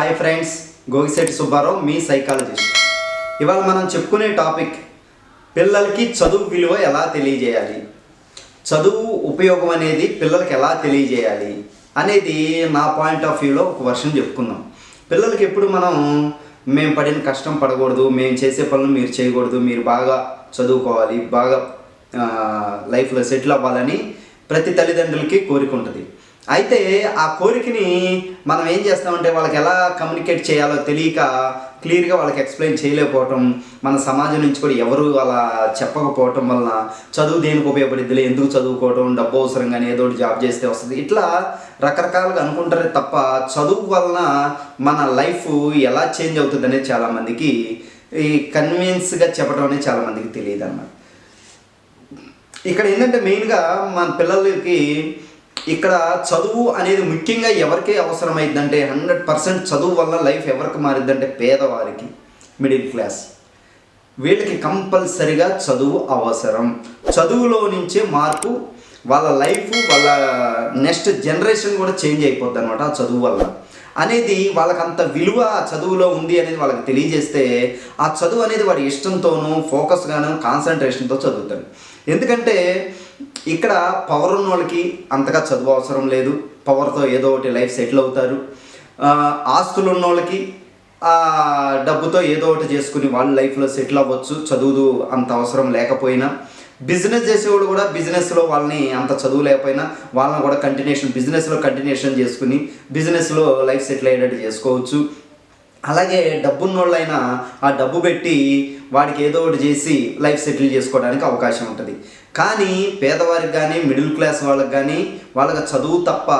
Hi friends Gogisetti Subbarao మీ psychologist ఇవాళ మనం చెప్పుకునే టాపిక్ పిల్లలకి చదువు విలువ ఎలా తెలియజేయాలి? చదువు ఉపయోగం అనేది పిల్లలకి ఎలా తెలియజేయాలి? అనేది నా పాయింట్ ఆఫ్ వ్యూలో ఒక వర్షన్ చెప్పుకుందాం. పిల్లలకి ఎప్పుడు మనం మేము పడిన కష్టం పడకూడదు మేము చేసే పనులు మీరు చేయకూడదు మీరు బాగా చదువుకోవాలి బాగా లైఫ్లో సెటిల్ అవ్వాలని ప్రతి తల్లిదండ్రులకి కోరిక ఉంటుంది. అయితే ఆ కోరికని మనం ఏం చేస్తామంటే వాళ్ళకి ఎలా కమ్యూనికేట్ చేయాలో తెలియక క్లియర్గా వాళ్ళకి ఎక్స్ప్లెయిన్ చేయలేకపోవటం మన సమాజం నుంచి కూడా ఎవరు అలా చెప్పకపోవటం వలన చదువు దేనికి ఉపయోగపడిద్దిలే ఎందుకు చదువుకోవటం డబ్బు అవసరం కానీ ఏదో ఒకటి జాబ్ చేస్తే వస్తుంది. ఇట్లా రకరకాలుగా అనుకుంటారే తప్ప చదువు వలన మన లైఫ్ ఎలా చేంజ్ అవుతుంది అనేది చాలామందికి ఈ కన్వీన్స్గా చెప్పడం అనేది చాలామందికి తెలియదు అన్నమాట ఇక్కడ ఏంటంటే మెయిన్గా మన పిల్లలకి ఇక్కడ చదువు అనేది ముఖ్యంగా ఎవరికి అవసరమైందంటే హండ్రెడ్ పర్సెంట్ చదువు వల్ల లైఫ్ ఎవరికి మారిద్దంటే పేదవారికి మిడిల్ క్లాస్. వీళ్ళకి కంపల్సరిగా చదువు అవసరం. చదువులో నుంచే మార్పు వాళ్ళ లైఫ్ వాళ్ళ నెక్స్ట్ జనరేషన్ కూడా చేంజ్ అయిపోద్ది అనమాట ఆ చదువు వల్ల. అనేది వాళ్ళకంత అంత విలువ ఆ చదువులో ఉంది అనేది వాళ్ళకి తెలియజేస్తే ఆ చదువు అనేది వాడి ఇష్టంతోనూ ఫోకస్గాను కాన్సన్ట్రేషన్తో చదువుతాడు ఎందుకంటే ఇక్కడ పవర్ ఉన్న వాళ్ళకి అంతగా చదువు అవసరం లేదు. పవర్తో ఏదో ఒకటి లైఫ్ సెటిల్ అవుతారు. ఆస్తులు ఉన్న వాళ్ళకి డబ్బుతో ఏదో ఒకటి చేసుకుని వాళ్ళ లైఫ్లో సెటిల్ అవ్వచ్చు. చదువు అంత అవసరం లేకపోయినా. బిజినెస్ చేసేవాడు కూడా బిజినెస్లో వాళ్ళని అంత చదువు లేకపోయినా వాళ్ళని కూడా కంటిన్యూషన్ బిజినెస్లో కంటిన్యూషన్ చేసుకుని బిజినెస్లో లైఫ్ సెటిల్ అయ్యేటట్టు చేసుకోవచ్చు. అలాగే డబ్బున్నోళ్ళైనా ఆ డబ్బు పెట్టి వాడికి ఏదో ఒకటి చేసి లైఫ్ సెటిల్ చేసుకోవడానికి అవకాశం ఉంటుంది. కానీ పేదవారికి కానీ మిడిల్ క్లాస్ వాళ్ళకి కానీ వాళ్ళకి చదువు తప్ప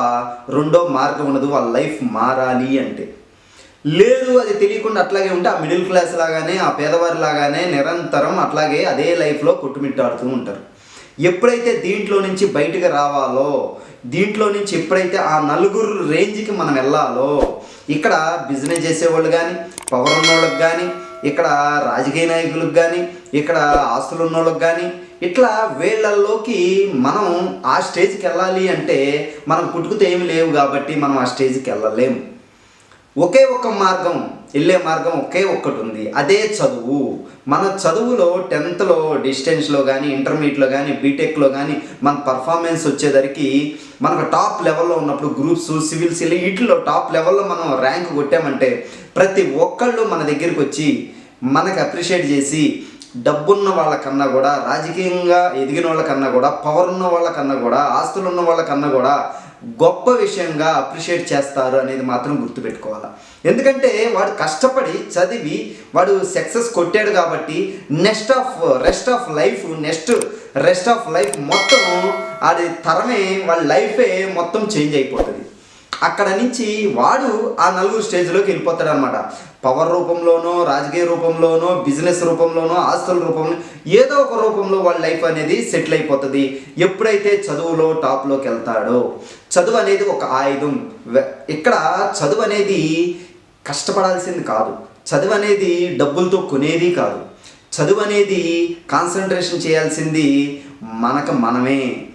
రెండో మార్గం ఉండదు వాళ్ళ లైఫ్ మారాలి అంటే. లేదు అది తెలియకుండా అట్లాగే ఉంటే ఆ మిడిల్ క్లాస్ లాగానే ఆ పేదవారి లాగానే నిరంతరం అట్లాగే అదే లైఫ్లో కొట్టుమిట్టాడుతూ ఉంటారు. ఎప్పుడైతే దీంట్లో నుంచి బయటకు రావాలో దీంట్లో నుంచి ఎప్పుడైతే ఆ నలుగురు రేంజ్కి మనం వెళ్ళాలో ఇక్కడ బిజినెస్ చేసేవాళ్ళు కానీ పవర్ ఉన్నోళ్ళకి కానీ ఇక్కడ రాజకీయ నాయకులకు కానీ ఇక్కడ ఆస్తులు ఉన్నోళ్ళకి కానీ ఇట్లా వీళ్ళల్లోకి మనం ఆ స్టేజ్కి వెళ్ళాలి అంటే మనం పుట్టుకుతే ఏమి లేవు కాబట్టి మనం ఆ స్టేజ్కి వెళ్ళలేము. ఒకే ఒక్క మార్గం వెళ్ళే మార్గం ఒకే ఒక్కటి ఉంది. అదే చదువు. మన చదువులో టెన్త్లో డిస్టెన్స్లో కానీ ఇంటర్మీడియట్లో కానీ బీటెక్లో కానీ మన పర్ఫార్మెన్స్ వచ్చేసరికి మనకు టాప్ లెవెల్లో ఉన్నప్పుడు గ్రూప్స్ సివిల్స్ వీటిలో టాప్ లెవెల్లో మనం ర్యాంక్ కొట్టామంటే ప్రతి ఒక్కళ్ళు మన దగ్గరికి వచ్చి మనకు అప్రిషియేట్ చేసి డబ్బున్న వాళ్ళకన్నా కూడా రాజకీయంగా ఎదిగిన వాళ్ళకన్నా కూడా పవర్ ఉన్న వాళ్ళకన్నా కూడా ఆస్తులు ఉన్న వాళ్ళకన్నా కూడా గొప్ప విషయంగా అప్రిషియేట్ చేస్తారు అనేది మాత్రం గుర్తుపెట్టుకోవాలి. ఎందుకంటే వాడు కష్టపడి చదివి వాడు సక్సెస్ కొట్టాడు కాబట్టి next of rest of life next rest of life మొత్తం అది తరమే వాళ్ళ లైఫే మొత్తం చేంజ్ అయిపోతుంది. అక్కడ నుంచి వాడు ఆ నలుగురు స్టేజ్లోకి వెళ్ళిపోతాడు అనమాట పవర్ రూపంలోనో రాజకీయ రూపంలోనో బిజినెస్ రూపంలోనో ఆస్తుల రూపంలో ఏదో ఒక రూపంలో వాళ్ళ లైఫ్ అనేది సెటిల్ అయిపోతుంది. ఎప్పుడైతే చదువులో టాప్లోకి వెళ్తాడో చదువు అనేది ఒక ఆయుధం. ఇక్కడ చదువు అనేది కష్టపడాల్సింది కాదు. చదువు అనేది డబ్బులతో కొనేది కాదు. చదువు అనేది కాన్సన్ట్రేషన్ చేయాల్సింది మనకు మనమే.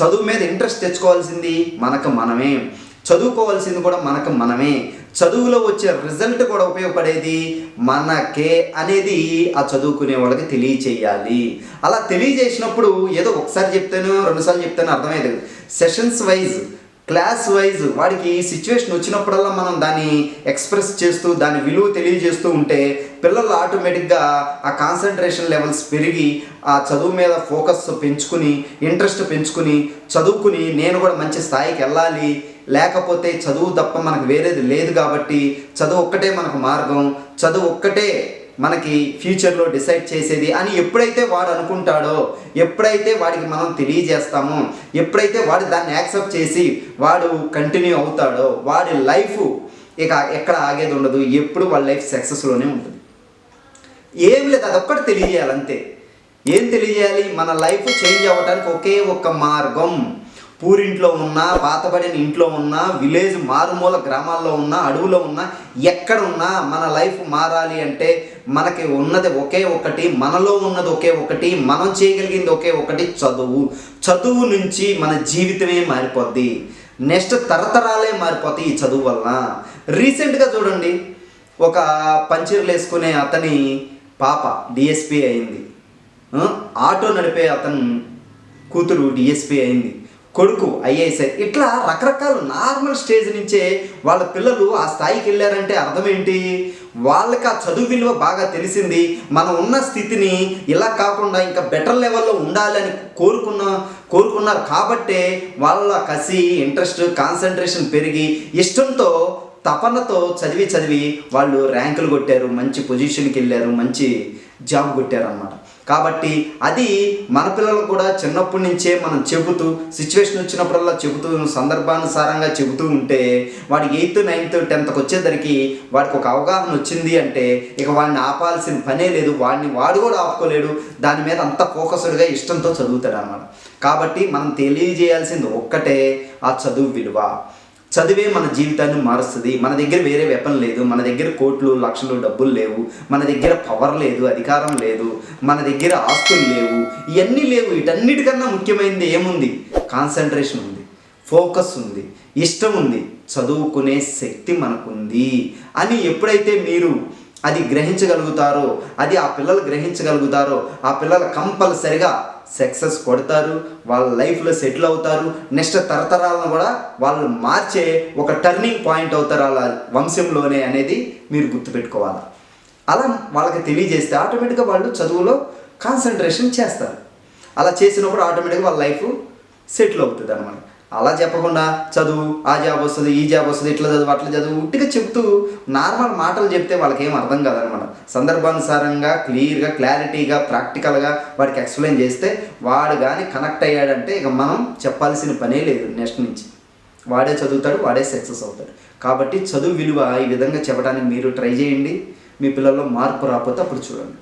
చదువు మీద ఇంట్రెస్ట్ తెచ్చుకోవాల్సింది మనకు మనమే. చదువుకోవాల్సింది కూడా మనకు మనమే. చదువులో వచ్చే రిజల్ట్ కూడా ఉపయోగపడేది మనకే అనేది ఆ చదువుకునే వాళ్ళకి తెలియచేయాలి. అలా తెలియజేసినప్పుడు ఏదో ఒకసారి చెప్తాను రెండుసార్లు చెప్తాను అర్థమయ్యేది సెషన్స్ వైజ్ క్లాస్ వైజ్ వాడికి సిచ్యువేషన్ వచ్చినప్పుడల్లా మనం దాన్ని ఎక్స్ప్రెస్ చేస్తూ దాని విలువ తెలియజేస్తూ ఉంటే పిల్లలు ఆటోమేటిక్గా ఆ కాన్సన్ట్రేషన్ లెవెల్స్ పెరిగి ఆ చదువు మీద ఫోకస్ పెంచుకుని ఇంట్రెస్ట్ పెంచుకుని చదువుకుని నేను కూడా మంచి స్థాయికి వెళ్ళాలి. లేకపోతే చదువు తప్ప మనకు వేరేది లేదు కాబట్టి చదువు ఒక్కటే మనకు మార్గం. చదువు ఒక్కటే మనకి ఫ్యూచర్లో డిసైడ్ చేసేది అని ఎప్పుడైతే వాడు అనుకుంటాడో ఎప్పుడైతే వాడికి మనం తెలియజేస్తామో ఎప్పుడైతే వాడు దాన్ని యాక్సెప్ట్ చేసి వాడు కంటిన్యూ అవుతాడో వాడి లైఫ్ ఇక ఎక్కడ ఆగేది ఉండదు ఎప్పుడు వాళ్ళ లైఫ్ సక్సెస్లోనే ఉంటుంది. ఏం లేదు అదొక్కటి తెలియజేయాలి అంతే ఏం తెలియజేయాలి మన లైఫ్ చేంజ్ అవ్వడానికి ఒకే ఒక్క మార్గం. పూరింట్లో ఉన్నా పాతబడిన ఇంట్లో ఉన్నా విలేజ్ మారుమూల గ్రామాల్లో ఉన్నా అడవులో ఉన్నా ఎక్కడ ఉన్నా మన లైఫ్ మారాలి అంటే మనకి ఉన్నది ఒకే ఒకటి మనలో ఉన్నది ఒకే ఒకటి మనం చేయగలిగింది ఒకే ఒకటి చదువు. చదువు నుంచి మన జీవితమే మారిపోద్ది. నెక్స్ట్ తరతరాలే మారిపోతాయి ఈ చదువు వలన. రీసెంట్గా చూడండి ఒక పంచర్లు వేసుకునే అతని పాప డిఎస్పి అయింది. ఆటో నడిపే అతను కూతురు డిఎస్పి అయింది. కొడుకు ఐఏఎస్ ఇట్లా రకరకాల నార్మల్ స్టేజ్ నుంచే వాళ్ళ పిల్లలు ఆ స్థాయికి వెళ్ళారంటే అర్థం ఏంటి వాళ్ళకి ఆ చదువు విలువ బాగా తెలిసింది. మనం ఉన్న స్థితిని ఇలా కాకుండా ఇంకా బెటర్ లెవెల్లో ఉండాలని కోరుకున్న కోరుకున్నారు కాబట్టే వాళ్ళ కసి ఇంట్రెస్ట్ కాన్సన్ట్రేషన్ పెరిగి ఇష్టంతో తపనతో చదివి చదివి వాళ్ళు ర్యాంకులు కొట్టారు మంచి పొజిషన్కి వెళ్ళారు మంచి జాబ్ కొట్టారు అన్నమాట కాబట్టి అది మన పిల్లలకు కూడా చిన్నప్పటి నుంచే మనం చెబుతూ సిచ్యువేషన్ వచ్చినప్పుడల్లా చెబుతూ సందర్భానుసారంగా చెబుతూ ఉంటే వాడి ఎయిత్ నైన్త్ టెన్త్కి వచ్చేసరికి వాడికి ఒక అవగాహన వచ్చింది అంటే ఇక వాడిని ఆపాల్సిన పనే లేదు. వాడిని వాడు కూడా ఆపుకోలేడు. దాని మీద అంత ఫోకస్డ్గా ఇష్టంతో చదువుతాడు అన్నమాట. కాబట్టి మనం తెలియజేయాల్సింది ఒక్కటే ఆ చదువు విలువ. చదివే మన జీవితాన్ని మారుస్తుంది. మన దగ్గర వేరే వెపన్ లేదు. మన దగ్గర కోట్లు లక్షలు డబ్బులు లేవు. మన దగ్గర పవర్ లేదు అధికారం లేదు. మన దగ్గర ఆస్తులు లేవు. ఇవన్నీ లేవు. వీటన్నిటికన్నా ముఖ్యమైనది ఏముంది? కాన్సన్ట్రేషన్ ఉంది. ఫోకస్ ఉంది. ఇష్టం ఉంది. చదువుకునే శక్తి మనకుంది అని ఎప్పుడైతే మీరు అది గ్రహించగలుగుతారో అది ఆ పిల్లలు గ్రహించగలుగుతారో ఆ పిల్లలు కంపల్సరిగా సక్సెస్ కొడతారు వాళ్ళ లైఫ్లో సెటిల్ అవుతారు. నెక్స్ట్ తరతరాలను కూడా వాళ్ళు మార్చే ఒక టర్నింగ్ పాయింట్ అవుతారు వాళ్ళ వంశంలోనే అనేది మీరు గుర్తుపెట్టుకోవాలి. అలా వాళ్ళకి తెలియజేస్తే ఆటోమేటిక్గా వాళ్ళు చదువులో కాన్సన్ట్రేషన్ చేస్తారు. అలా చేసినప్పుడు ఆటోమేటిక్గా వాళ్ళ లైఫ్ సెటిల్ అవుతుంది అనమాట అలా చెప్పకుండా చదువు ఆ జాబ్ వస్తుంది ఈ జాబ్ వస్తుంది ఇట్లా చదువు అట్లా చదువు ఉట్టిగా చెప్తూ నార్మల్ మాటలు చెప్తే వాళ్ళకి ఏం అర్థం కాదనమాట. సందర్భానుసారంగా క్లియర్గా క్లారిటీగా ప్రాక్టికల్గా వాడికి ఎక్స్ప్లెయిన్ చేస్తే వాడు కానీ కనెక్ట్ అయ్యాడంటే ఇక మనం చెప్పాల్సిన పనే లేదు నెక్స్ట్ నుంచి. వాడే చదువుతాడు వాడే సక్సెస్ అవుతాడు. కాబట్టి చదువు విలువ ఈ విధంగా చెప్పడానికి మీరు ట్రై చేయండి. మీ పిల్లల్లో మార్పు రాకపోతే అప్పుడు చూడండి.